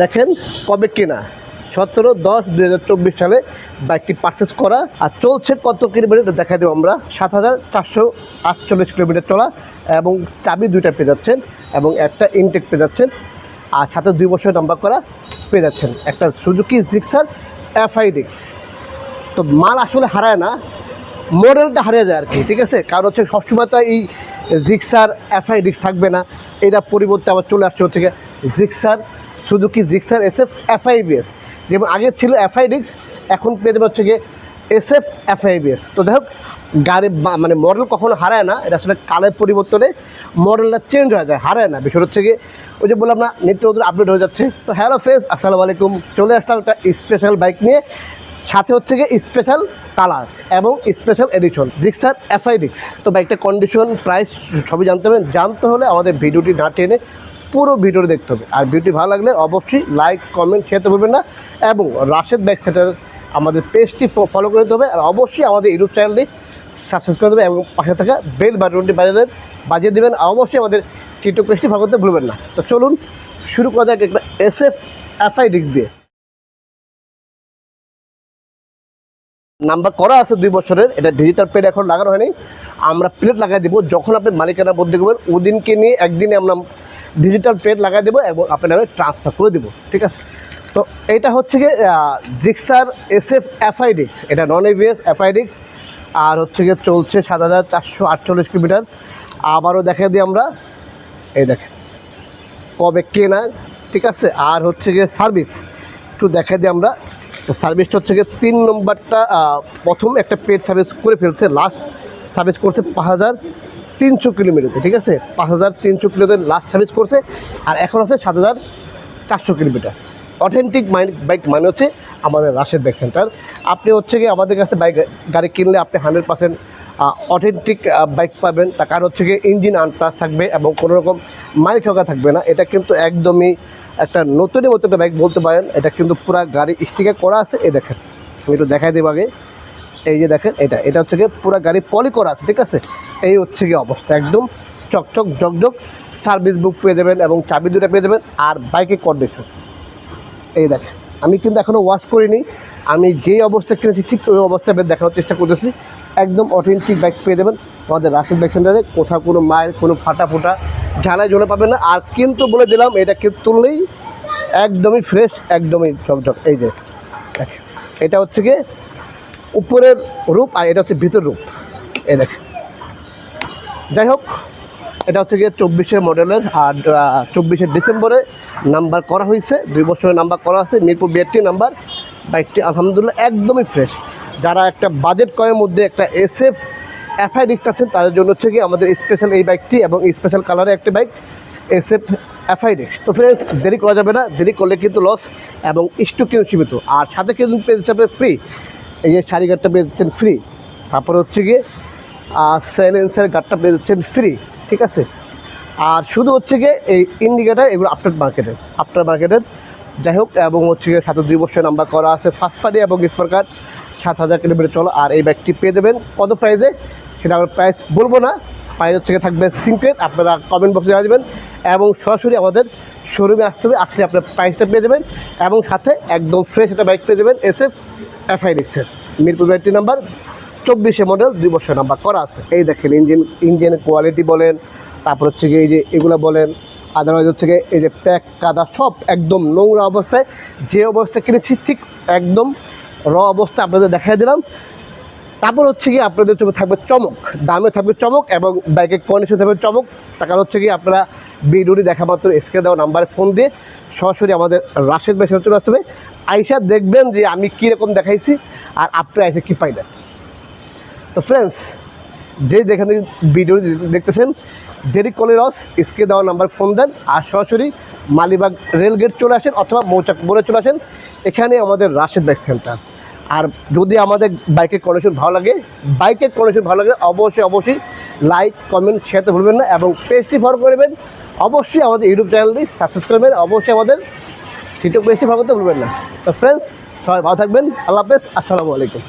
দেখেন কবে কেনা? সতেরো দশ দুই হাজার চব্বিশ সালে বাইকটি পারচেস করা। আর চলছে কত কিলোমিটার দেখা দেবো আমরা। সাত হাজার চারশো আটচল্লিশ কিলোমিটার চলা এবং চাবি দুইটা পেয়ে যাচ্ছেন এবং একটা ইনটেক পেয়ে যাচ্ছেন। আর সাথে দুই বছর নাম্বার করা পেয়ে যাচ্ছেন। একটা সুজুকি জিক্সার এফআইডিক্স তো মাল আসলে হারায় না। মডেলটা হারিয়ে যায় আর কি, ঠিক আছে? কারণ হচ্ছে সবসময় তো এই জিক্সার এফআইডিক্স থাকবে না। এটা পরিবর্তে আবার চলে আসছে হচ্ছে Gixxer Suzuki Gixxer S F এফআইবিএস যেমন আগে ছিল এফআইডিক্স এখন পেয়ে যাবে হচ্ছে গিয়ে এস এফ এফআইবিএস তো হোক, গাড়ি মানে মডেল কখনো হারায় না, এটা আসলে কালের পরিবর্তনে মডেলটা চেঞ্জ হয়ে যায়, হারায় না। বিষয় হচ্ছে গিয়ে ওই যে বললাম না, নিত্য নতুন আপডেট হয়ে যাচ্ছে। তো হ্যালো ফেস আসসালামু আলাইকুম। চলে আসলাম একটা স্পেশাল বাইক নিয়ে, সাথে হচ্ছে গিয়ে স্পেশাল কালার এবং স্পেশাল এডিশন জিক্সার এফআইডিক্স তো বাইকটা কন্ডিশন প্রাইস সবই জানতে হবে জানতে হলে আমাদের ভিডিওটি না টেনে পুরো ভিডিওটি দেখতে হবে। আর ভিডিওটি ভালো লাগলে অবশ্যই লাইক কমেন্ট শেয়ারতে ভুলবেন না এবং রাশেদ বাইক সেন্টার আমাদের পেজটি ফলো করে দিতে হবে আর অবশ্যই আমাদের ইউটিউব চ্যানেলটি সাবস্ক্রাইব করে দেবে এবং পাশে থাকা বেল বাটনটি বাজিয়ে দেবেন বাজিয়ে দেবেন। আর অবশ্যই আমাদের টিকটক পেজটি ফলো করতে ভুলবেন না। তো চলুন শুরু করা যাক একটা এস এফ এফআইডিক্স দিয়ে। নাম্বার করা আছে দুই বছরের, এটা ডিজিটাল প্লেট এখন লাগানো হয়নি। আমরা প্লেট লাগাই দেবো, যখন আপনি মালিকানা বদলে করবেন ওদিনকে নিয়ে একদিনে আমরা ডিজিটাল প্লেট লাগাই দেবো এবং আপনার ট্রান্সফার করে দেবো, ঠিক আছে? তো এটা হচ্ছে গিয়ে জিক্সার এস এফ এফআইডিক্স এটা নন এভিএস এফআইডিক্স আর হচ্ছে গিয়ে চলছে সাত হাজার চারশো আটচল্লিশ কিলোমিটার। আবারও দেখা দিই আমরা, এই দেখেন, কবে কেনা ঠিক আছে? আর হচ্ছে গিয়ে সার্ভিস একটু দেখা দিই আমরা। তো সার্ভিসটা হচ্ছে গিয়ে তিন নম্বরটা প্রথম একটা পেড সার্ভিস করে ফেলছে লাস্ট সার্ভিস করছে পাঁচ হাজার। তিনশো কিলোমিটার ঠিক আছে? পাঁচ হাজার তিনশো কিলোমিটার লাস্ট সার্ভিস করছে, আর এখন আছে সাত হাজার চারশো কিলোমিটার। অথেন্টিক মাইন বাইক মানে হচ্ছে আমাদের রাশেদ বাইক সেন্টার আপনি হচ্ছে গিয়ে আমাদের কাছে বাইক গাড়ি কিনলে আপনি হান্ড্রেড পার্সেন্ট অথেন্টিক বাইক পাবেন। তার কারণ হচ্ছে গিয়ে ইঞ্জিন আনপ্লাস থাকবে এবং কোনো রকম মাইল ঠকা থাকবে না। এটা কিন্তু একদমই একটা নতুনই মতো একটা বাইক বলতে পারেন। এটা কিন্তু পুরো গাড়ি স্টিকার করা আছে। এ দেখেন, আমি একটু দেখাই দেবো আগে। এই যে দেখেন, এটা এটা হচ্ছে গিয়ে পুরো গাড়ি পলি করা আছে, ঠিক আছে? এই হচ্ছে গিয়ে অবস্থা, একদম চকচক, ঝকঝক সার্ভিস বুক পেয়ে যাবেন এবং চাবি দুটো পেয়ে যাবেন আর বাইকে কন্ডিশন এই দেখ আমি কিন্তু এখনও ওয়াশ করিনি, আমি যেই অবস্থা কিনেছি, ঠিক ওই অবস্থায় দেখানোর চেষ্টা করতেছি। একদম অথেন্টিক বাইক পেয়ে দেবেন আমাদের রাশিদ বাইক সেন্টারে কোথাও কোনো মায়ের কোনো ফাটা ফোটা ঝালাই জলে পাবেন না। আর কিন্তু বলে দিলাম, এটা কিন্তু তুললেই একদমই ফ্রেশ একদমই ঝকঝক, এই যে এটা হচ্ছে গিয়ে উপরের রূপ আর এটা হচ্ছে ভিতর রূপ। এই দেখ যাই হোক, এটা হচ্ছে গিয়ে চব্বিশের মডেলের আর চব্বিশে ডিসেম্বরে নাম্বার করা হয়েছে। দুই বছরের নাম্বার করা আছে, মিরপুর বিআরটি নাম্বার। বাইকটি আলহামদুলিল্লাহ একদমই ফ্রেশ যারা একটা বাজেট কয়ের মধ্যে একটা এস এফ এফআই রিক্স আছেন তাদের জন্য হচ্ছে গিয়ে আমাদের স্পেশাল এই বাইকটি এবং স্পেশাল কালারের একটি বাইক এস এফ এফআই রিক্স তো ফ্রেন্ডস দেরি করা যাবে না, দেরি করলে কিন্তু লস এবং স্টুকেও সীমিত। আর সাথে কিন্তু পেয়ে যাচ্ছে ফ্রি এই যে শাড়ি গাড়টা পেয়ে যাচ্ছেন ফ্রি তারপরে হচ্ছে গিয়ে আর সাইলেন্সের গার্ডটা পেয়ে যাচ্ছেন ফ্রি ঠিক আছে? আর শুধু হচ্ছে গিয়ে এই ইন্ডিকেটার এগুলো আফটার মার্কেটের আফটার মার্কেটের যাই হোক, এবং হচ্ছে গিয়ে সাথে দুই বছর নাম্বার করা আছে ফার্স্ট পার্টি এবং স্মার্ট কার্ড সাত হাজার কিলোমিটার চলো। আর এই ব্যাগটি পেয়ে দেবেন, কত প্রাইসে সেটা আমরা প্রাইস বলব না। প্রাইস হচ্ছে থাকবে সিক্রেট আপনারা কমেন্ট বক্সে জানিয়ে দেবেন। এবং সরাসরি আমাদের শোরুমে আসতে হবে, আসলে আপনার প্রাইসটা পেয়ে যাবেন এবং সাথে একদম ফ্রেশ একটা বাইক পেয়ে যাবেন এস এফ এফআইডিক্সের মিরপুর ব্যাগটি নাম্বার চব্বিশে মডেল দুই বছর নাম্বার করা আছে। এই দেখেন ইঞ্জিন ইঞ্জিনের কোয়ালিটি বলেন, তারপর হচ্ছে গিয়ে এই যে এগুলো বলেন আদারওয়াইজ হচ্ছে গিয়ে এই যে প্যাক কাদা সব একদম নোংরা অবস্থায়, যে অবস্থায় কিনেছি ঠিক একদম র অবস্থা আপনাদের দেখাই দিলাম। তারপর হচ্ছে কি আপনাদের চোখে থাকবে চমক, দামে থাকবে চমক এবং বাইকের কন্ডিশন থাকবে চমক। তার হচ্ছে কি আপনারা ভিডিওটি দেখা মাত্র স্কে দেওয়া নাম্বারে ফোন দিয়ে সরাসরি আমাদের রাশেদ বেশি চলে আসতে হবে। আইসা দেখবেন যে আমি কীরকম দেখাইছি আর আপনি আইসা কী পাইলেন তো ফ্রেন্ডস যে যেখান ভিডিও দেখতেছেন, দেরি কলে রস স্কে দেওয়া নাম্বার ফোন দেন আর সরাসরি মালিবাগ রেলগেট চলে আসেন অথবা মৌচাক মোড়ে চলে আসেন। এখানে আমাদের রাশেদ বাইক সেন্টার আর যদি আমাদের বাইকের কন্ডিশন ভালো লাগে বাইকের কন্ডিশন ভালো লাগে, অবশ্যই অবশ্যই লাইক, কমেন্ট শেয়ারতে ভুলবেন না এবং পেজটি ফলো করবেন অবশ্যই আমাদের ইউটিউব চ্যানেলটি সাবস্ক্রাইব করবেন। অবশ্যই আমাদের টিকটক পেজটি ফলো করতে ভুলবেন না। তো ফ্রেন্ডস সবাই ভালো থাকবেন। আল্লাহ হাফেজ। আসসালামু আলাইকুম।